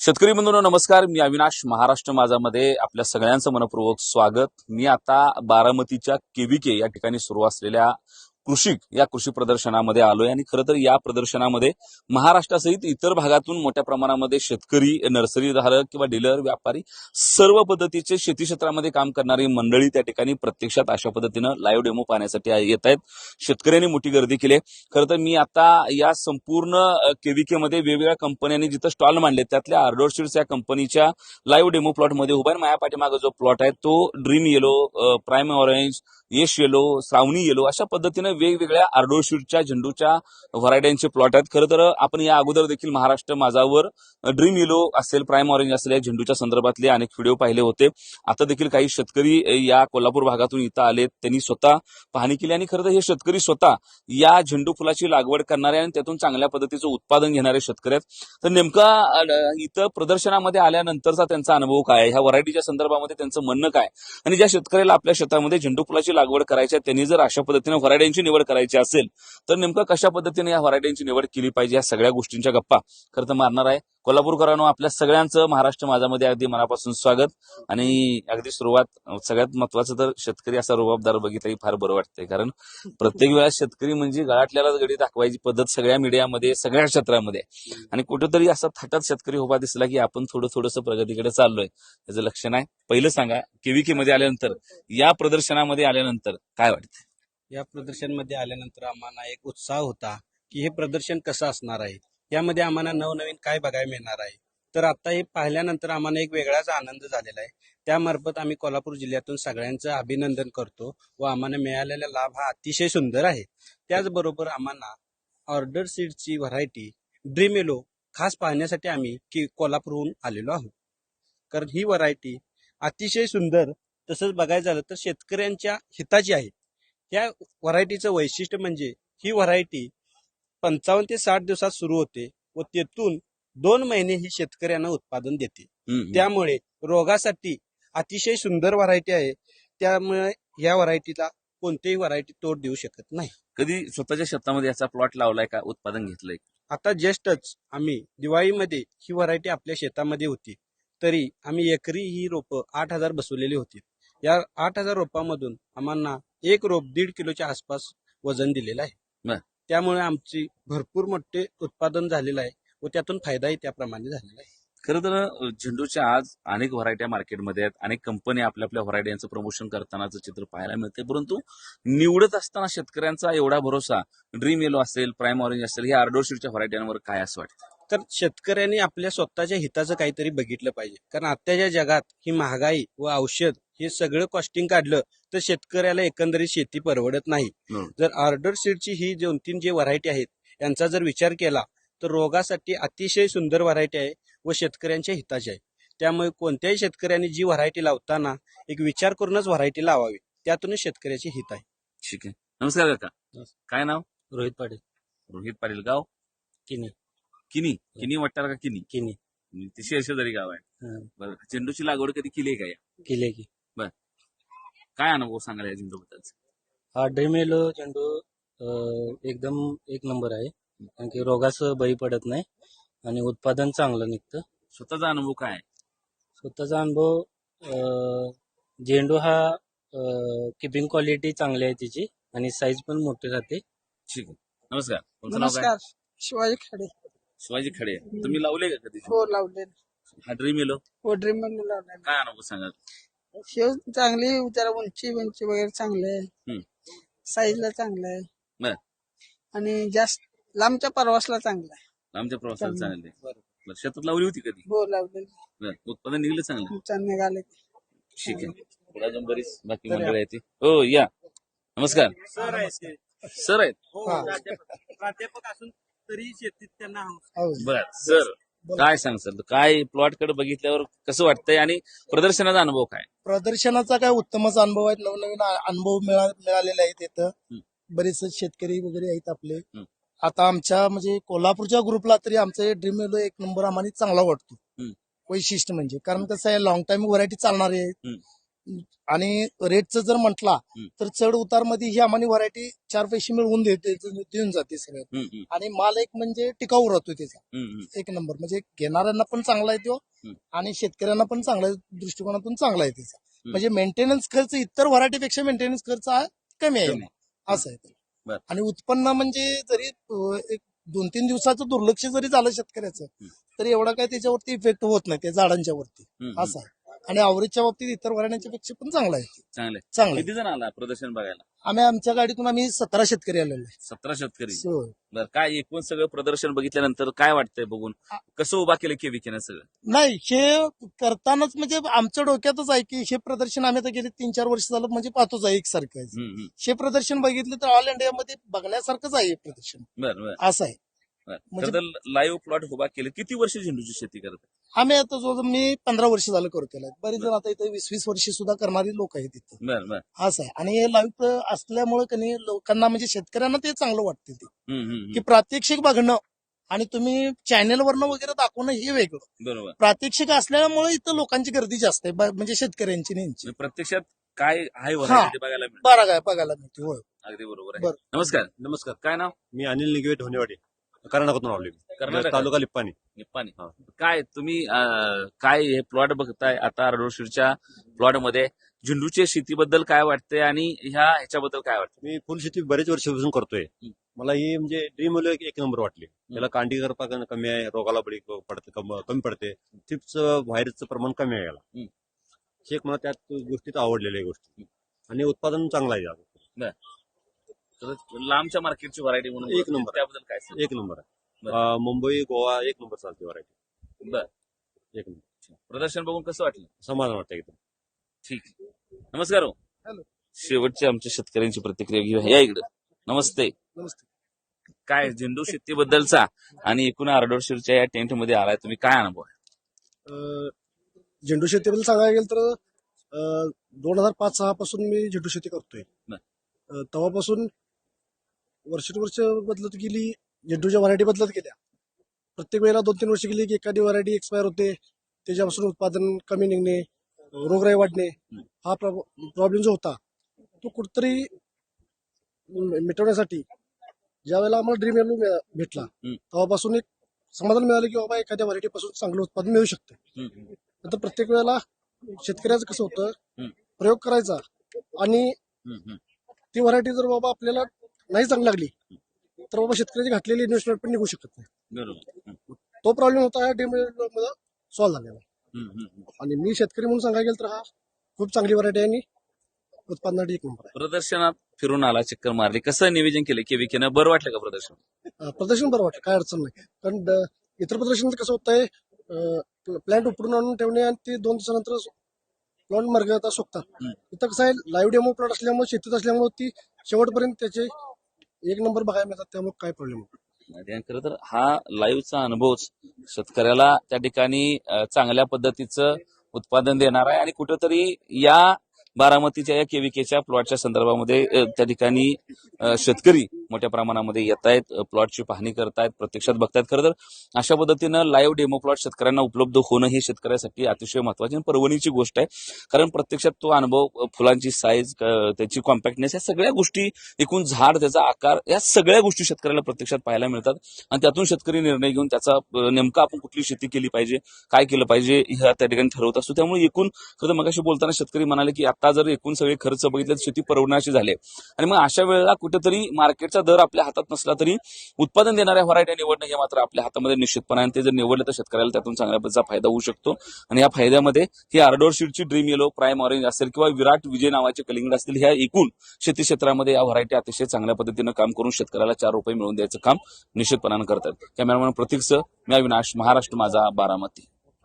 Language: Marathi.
शेतकरी बंधूंनो नमस्कार. मी अविनाश महाराष्ट्र माझामध्ये आपल्या सगळ्यांचं मनपूर्वक स्वागत. मी आता बारामतीच्या केविके या ठिकाणी सुरू असलेल्या कृषी या कृषी प्रदर्शनामध्ये आलोय आणि खरं तर या प्रदर्शनामध्ये महाराष्ट्रासहित इतर भागातून मोठ्या प्रमाणामध्ये शेतकरी नर्सरी धारक किंवा डीलर व्यापारी सर्व पद्धतीचे शेती क्षेत्रामध्ये काम करणारी मंडळी त्या ठिकाणी प्रत्यक्षात अशा पद्धतीनं लाईव्ह डेमो पाहण्यासाठी येत आहेत शेतकऱ्यांनी मोठी गर्दी केली आहे. खरं तर मी आता या संपूर्ण केव्हीकेमध्ये वेगवेगळ्या कंपन्यांनी जिथं स्टॉल मांडले त्यातल्या आर्डोरशीड्स या कंपनीच्या लाईव्ह डेमो प्लॉटमध्ये उभा आहे माझ्या पाठीमागे जो प्लॉट आहे तो dream yellow prime orange Yash yellow Shravani yellow अशा पद्धतीनं वेगवेगळ्या आर्डोरशीडच्या झेंडूच्या व्हरायट्यांचे प्लॉट आहेत. खरं तर आपण या अगोदर देखील महाराष्ट्र माझावर ड्रीम येलो असेल प्राईम ऑरेंज असेल या झेंडूच्या संदर्भातले अनेक व्हिडिओ पाहिले होते. आता देखील काही शेतकरी या कोल्हापूर भागातून इथं आलेत. त्यांनी स्वतः पाहणी केली आणि खरं तर हे शेतकरी स्वतः या झेंडू फुलाची लागवड करणारे आणि त्यातून चांगल्या पद्धतीचं उत्पादन घेणारे शेतकरी आहेत. तर नेमका इथं प्रदर्शनामध्ये आल्यानंतरचा त्यांचा अनुभव काय ह्या व्हरायटीच्या संदर्भामध्ये त्यांचं म्हणणं काय? आणि ज्या शेतकऱ्याला आपल्या शेतामध्ये झेंडू फुलाची लागवड करायची त्यांनी जर अशा पद्धतीने व्हरायटींची निवड करायची असेल तर नेमकं कशा पद्धतीने या व्हरायटींची निवड केली पाहिजे? या सगळ्या गोष्टींच्या गप्पा खरं तर मारणार आहे. कोल्हापूरकरांनो आपल्या सगळ्यांचं महाराष्ट्र माझामध्ये अगदी मनापासून स्वागत. आणि अगदी सुरुवात सगळ्यात महत्वाचं तर शेतकरी असा रुबाबदार बघितलाही फार बरं वाटतंय. कारण प्रत्येक वेळा शेतकरी म्हणजे गळाटल्याला गडी दाखवायची पद्धत सगळ्या मीडियामध्ये सगळ्या क्षेत्रामध्ये. आणि कुठेतरी असा थाटात शेतकरी उभा दिसला की आपण थोडं थोडंसं प्रगतीकडे चाललोय. त्याचं लक्षण आहे. पहिलं सांगा केविके मध्ये आल्यानंतर या प्रदर्शनामध्ये आल्यानंतर काय वाटतं या प्रदर्शनमध्ये आल्यानंतर आम्हाला एक उत्साह होता की हे प्रदर्शन कसं असणार आहे? यामध्ये आम्हाला नवनवीन काय बघायला मिळणार आहे? तर आता हे पाहिल्यानंतर आम्हाला एक वेगळाच आनंद झालेला आहे. त्यामार्फत आम्ही कोल्हापूर जिल्ह्यातून सगळ्यांचं अभिनंदन करतो व आम्हाला मिळालेला लाभ हा अतिशय सुंदर आहे. त्याचबरोबर आम्हाला ऑर्डर सीडची व्हरायटी ड्रीमेलो खास पाहण्यासाठी आम्ही की कोल्हापूरहून आलेलो आहोत. कारण ही व्हरायटी अतिशय सुंदर तसंच बघायचं झालं तर शेतकऱ्यांच्या हिताची आहे. या व्हरायटीचं वैशिष्ट्य म्हणजे ही व्हरायटी पंचावन्न ते साठ दिवसात सुरू होते व तेथून दोन महिने ही शेतकऱ्यांना उत्पादन देते. त्यामुळे रोगासाठी अतिशय सुंदर व्हरायटी आहे. त्यामुळे या व्हरायटीला कोणतीही व्हरायटी तोड देऊ शकत नाही. कधी स्वतःच्या शेतामध्ये याचा प्लॉट लावलाय का? उत्पादन घेतलंय? आता जस्टच आम्ही दिवाळीमध्ये ही व्हरायटी आपल्या शेतामध्ये होती. तरी आम्ही एकरी ही रोपं आठ हजार बसवलेली होती. या आठ हजार रोपांमधून आम्हाला एक रोप दीड किलोच्या आसपास वजन दिलेलं आहे. त्यामुळे आमची भरपूर मोठे उत्पादन झालेलं आहे व त्यातून फायदाही त्याप्रमाणे झालेला आहे. खरं तर झेंडूच्या आज अनेक व्हरायट्या मार्केटमध्ये आहेत. अनेक कंपनी आपल्या आपल्या व्हरायट्यांचं प्रमोशन करतानाचं चित्र पाहायला मिळते परंतु निवडत असताना शेतकऱ्यांचा एवढा भरोसा ड्रीम येलो असेल प्राईम ऑरेंज असेल हे आर्डोशीडच्या व्हरायट्यांवर काय असं वाटतं? तर शेतकऱ्यांनी आपल्या स्वतःच्या हिताचं काहीतरी बघितलं पाहिजे. कारण आत्ताच्या जगात ही महागाई व औषध हे सगळं कॉस्टिंग काढलं तर शेतकऱ्याला एकंदरीत शेती परवडत नाही. जर ऑर्डर सीडची ही दोन तीन जे व्हरायटी आहेत यांचा जर विचार केला तर रोगासाठी अतिशय सुंदर व्हरायटी आहे व शेतकऱ्यांच्या हिताची आहे. त्यामुळे कोणत्याही शेतकऱ्यांनी जी व्हरायटी लावताना एक विचार करूनच व्हरायटी लावावी त्यातूनच शेतकऱ्याचे हित आहे. ठीक आहे. नमस्कार काका. काय नाव? रोहित पाटील. रोहित पाटील गाव? किनी. किनी. किनी वाटणार का किनी? किनी. ती शेषदारी गाव आहे. बरं झेंडूची लागवड कधी केली आहे का या? किले की. काय अनुभव सांगाल या झेंडूबद्दल? हा ड्रीमेलो झेंडू अं, एकदम एक नंबर आहे. कारण की रोगाचं बळी पडत नाही आणि उत्पादन चांगलं निघतं. स्वतःचा अनुभव काय आहे? स्वतःचा अनुभव अं, झेंडू हा किपिंग क्वालिटी चांगली आहे तिची आणि साईज पण मोठी राहते. ठीक आहे. नमस्कार. तुमचं नाव काय? नमस्कार. शिवाजी खाडे. शिवाजी खडे. तुम्ही लावले का कधी? हो लावले हा ड्रीम येलो? हो ड्रीम लावले काय अनुभव सांगाल? शेव चांगली जरा उंची उंची वगैरे चांगले हम्म. आहे साईजला चांगलं आहे. बर. आणि जास्त लांबच्या परवासला चांगला आहे. आमच्या प्रवासाला चांगलं. बरं, शेतात लावली होती कधी? हो लावले बरं, उत्पादन निघलं चांगलं? चांगलं निघाले ठीक आहे. पुढे अजून बरीच बाकी मंडळी आहेत. ती. हो या. नमस्कार. सर आहे सर आहेत. हा. प्राध्यापक असून तरी शेतीत त्यांना हो बर. सर. काय सांग सर काय प्लॉटकडे बघितल्यावर कसं वाटतंय आणि प्रदर्शनाचा अनुभव काय? प्रदर्शनाचा काय उत्तमच अनुभव आहे नवनवीन अनुभव मिळा मिळालेले आहेत इथं. बरेच शेतकरी वगैरे आहेत आपले. आता आमच्या म्हणजे कोल्हापूरच्या ग्रुपला तरी आमचं ड्रीम येलो एक नंबर आम्हाला चांगला वाटतो. वैशिष्ट्य म्हणजे. कारण कसं आहे लॉंग टाइम व्हरायटी चालणारी आहे. आणि रेटचं जर म्हटला. तर चढ उतारमध्ये ही आम्हाला व्हरायटी चार पैसे मिळवून देते देऊन जाते सगळ्यात आणि माल एक म्हणजे टिकाऊ राहतो त्याचा. एक नंबर म्हणजे घेणाऱ्यांना पण चांगला आहे तो हम्म. आणि शेतकऱ्यांना पण चांगला दृष्टिकोनातून चांगला आहे त्याचा. म्हणजे मेंटेनन्स खर्च इतर व्हरायटीपेक्षा मेंटेनन्स खर्च हा कमी आहे. असं आहे. आणि उत्पन्न म्हणजे जरी एक दोन तीन दिवसाचं दुर्लक्ष जरी झालं शेतकऱ्याचं. तरी एवढा काही त्याच्यावरती इफेक्ट होत नाही त्या झाडांच्या वरती. असं आहे आणि आवरेजच्या बाबतीत इतर व्हरायटीच्या पेक्षा पण चांगला आहे. चांगले चांगलं आहे. किती जण आला प्रदर्शन बघायला? आम्ही आमच्या गाडीतून आम्ही सतरा शेतकरी आलेलो आहे. सतरा शेतकरी? So, बर काय एकूण सगळं प्रदर्शन बघितल्यानंतर काय वाटतंय बघून? कसं उभा केलं केविकेनं सगळं? नाही हे करतानाच म्हणजे आमच्या डोक्यातच आहे की हे प्रदर्शन आम्ही आता गेले तीन चार वर्ष झालं म्हणजे पाहतोच आहे एकसारखं आहे. हम्म, हम्म. हे प्रदर्शन बघितलं तर ऑल इंडियामध्ये बघण्यासारखंच आहे हे प्रदर्शन. बर बर. असं आहे. बर म्हणजे- तर लाईव्ह प्लॉट उभा केलं. किती वर्ष झेंडूची शेती करत आम्ही आता जो मी पंधरा वर्ष झालं करतो बरेच जण आता इथे वीस वीस वर्ष सुद्धा करणारी लोक आहेत बर बर. असं आहे. आणि हे लाईव्ह असल्यामुळे कधी लोकांना म्हणजे शेतकऱ्यांना ते चांगलं वाटते ते. हम्म, हम्म, की हम्म. प्रात्यक्षिक बघणं आणि तुम्ही चॅनेलवरनं वगैरे दाखवणं हे वेगळं. बरोबर. प्रात्यक्षिक असल्यामुळे इथं लोकांची गर्दी जास्त आहे. ब- म्हणजे शेतकऱ्यांची नेमची म्हणजे प्रत्यक्षात काय आहे हा. variety ते बघायला मिळतं? बरं काय बघायला मिळते होय. अगदी बरोबर आहे. बरं. नमस्कार. नमस्कार. काय नाव? मी अनिल निगवे ढोनेवाडी कर्नाटकातून आलोय मी. कर्नाटक तालुका लिप्पाणी निप्पाणी हा. काय तुम्ही अं, काय हे प्लॉट बघताय आता अर्डोशीरच्या प्लॉटमध्ये झेंडूच्या शेतीबद्दल काय वाटतंय आणि ह्या ह्याच्याबद्दल काय वाटतं मी फुल शेती बरेच वर्षापासून करतोय. हं. मला ही म्हणजे ड्रीम एक एक नंबर वाटली. त्याला कांडी करपा कमी आहे रोगाला बळी पडते कम- कमी पडते. चिप्स व्हायरसचं प्रमाण कमी आहे याला. हं. हे एक मला त्यात गोष्टीत आवडलेल्या गोष्टी. आणि उत्पादन चांगलं आहे याचं. तर लांबच्या मार्केटची व्हरायटी म्हणून एक नंबर. त्याबद्दल काय सांगाल? एक नंबर आहे बरं. अं, मुंबई गोवा एक नंबर चालते व्हरायटी बर एक नंबर प्रदर्शन बघून कसं वाटलं समाधान वाटतं एकदम ठीक नमस्कार हो. हॅलो. शेवटच्या आमच्या शेतकऱ्यांची प्रतिक्रिया घेऊया या इकडं नमस्ते नमस्ते काय झेंडू शेतीबद्दलचा आणि एकूण आर्डोरशिरच्या या टेंटमध्ये आलाय तुम्ही काय अनुभव आहे? अं, झेंडू शेतीबद्दल सांगायला गेलं तर दोन हजार पाच सहा पासून मी झेंडू शेती करतोय बर. अं, तेव्हापासून वर्षानुवर्ष बदलत गेली झेंडूच्या व्हरायटी बदलत गेल्या प्रत्येक वेळेला दोन तीन वर्ष गेली की एखादी व्हरायटी एक्सपायर होते त्याच्यापासून उत्पादन कमी निघणे रोगराई वाढणे हा प्रॉब्लेम जो होता तो कुठतरी मिटवण्यासाठी ज्या वेळेला आम्हाला ड्रीम एलो भेटला. तेव्हापासून एक समाधान मिळालं की बाबा एखाद्या व्हरायटी पासून चांगलं उत्पादन मिळू शकतं नंतर प्रत्येक वेळेला शेतकऱ्याचं कसं होतं. प्रयोग करायचा आणि. ती व्हरायटी जर बाबा आपल्याला नाही चांगली लागली. तर बाबा शेतकऱ्याची घातलेली इन्व्हेस्टमेंट पण निघू शकत नाही. बरोबर. तो प्रॉब्लेम होता मध्ये सॉल्व्ह झालेला. आणि मी शेतकरी म्हणून सांगायला गेलं तर हा खूप चांगली व्हरायटी आहे आणि उत्पादनासाठी एक नंबर प्रदर्शनात फिरून आला चक्कर मारली. कसं नियोजन केलं? केविकेनं बरं वाटलं का प्रदर्शन? प्रदर्शन बरं वाटतं काय अडचण नाही. कारण इतर प्रदर्शन कसं होतंय प्लॅन्ट उपडून आणून ठेवणे आणि ते दोन दिवसानंतर प्लॉट मार्ग सुकतात. हम्म. इथं कसं आहे लाईव्ह डेमो प्लॉट असल्यामुळे शेतीत असल्यामुळे ती शेवटपर्यंत त्याचे एक नंबर बघायला मिळतात त्यामुळे काय प्रॉब्लेम आणि तर हा लाईव्हचा अनुभवच शेतकऱ्याला त्या ठिकाणी चांगल्या पद्धतीचं उत्पादन देणार आहे आणि कुठंतरी या बारामतीच्या या केविकेच्या प्लॉटच्या संदर्भामध्ये त्या ठिकाणी शेतकरी मोठ्या प्रमाणामध्ये येत आहेत प्लॉटची पाहणी करतायत प्रत्यक्षात बघतायत. खरं तर अशा पद्धतीनं लाईव्ह डेमो प्लॉट शेतकऱ्यांना उपलब्ध होणं ही शेतकऱ्यासाठी अतिशय महत्वाची आणि पर्वणीची गोष्ट आहे. कारण प्रत्यक्षात तो अनुभव फुलांची साईज त्याची कॉम्पॅक्टनेस या सगळ्या गोष्टी एकूण झाड त्याचा आकार या सगळ्या गोष्टी शेतकऱ्याला प्रत्यक्षात पाहायला मिळतात. आणि त्यातून शेतकरी निर्णय घेऊन त्याचा नेमका आपण कुठली शेती केली पाहिजे काय केलं पाहिजे ह्या त्या ठिकाणी ठरवत असतो. त्यामुळे एकूण खरं मगाशी बोलताना शेतकरी म्हणाले की आता जर एकूण सगळे खर्च बघितले तर शेती परवडण्याशी झाली आणि मग अशा वेळेला कुठेतरी मार्केटचा दर आपल्या हातात नसला तरी उत्पादन देणाऱ्या व्हरायटी निवडणं हे मात्र आपल्या हातामध्ये निश्चितपणे आणि ते जर निवडलं तर शेतकऱ्याला त्यातून चांगल्या फायदा होऊ शकतो. आणि या फायद्यामध्ये ही आर्डोर शीटची ड्रीम येलो प्राईम ऑरेंज असेल किंवा विराट विजय नावाचे कलिंगड असतील ह्या एकूण शेती क्षेत्रामध्ये या व्हरायटी अतिशय चांगल्या पद्धतीनं काम करून शेतकऱ्याला चार रुपये मिळवून द्यायचं काम निश्चितपणानं करतात. कॅमेरामॅन प्रतीकसह मी अविनाश. महाराष्ट्र माझा बारामती.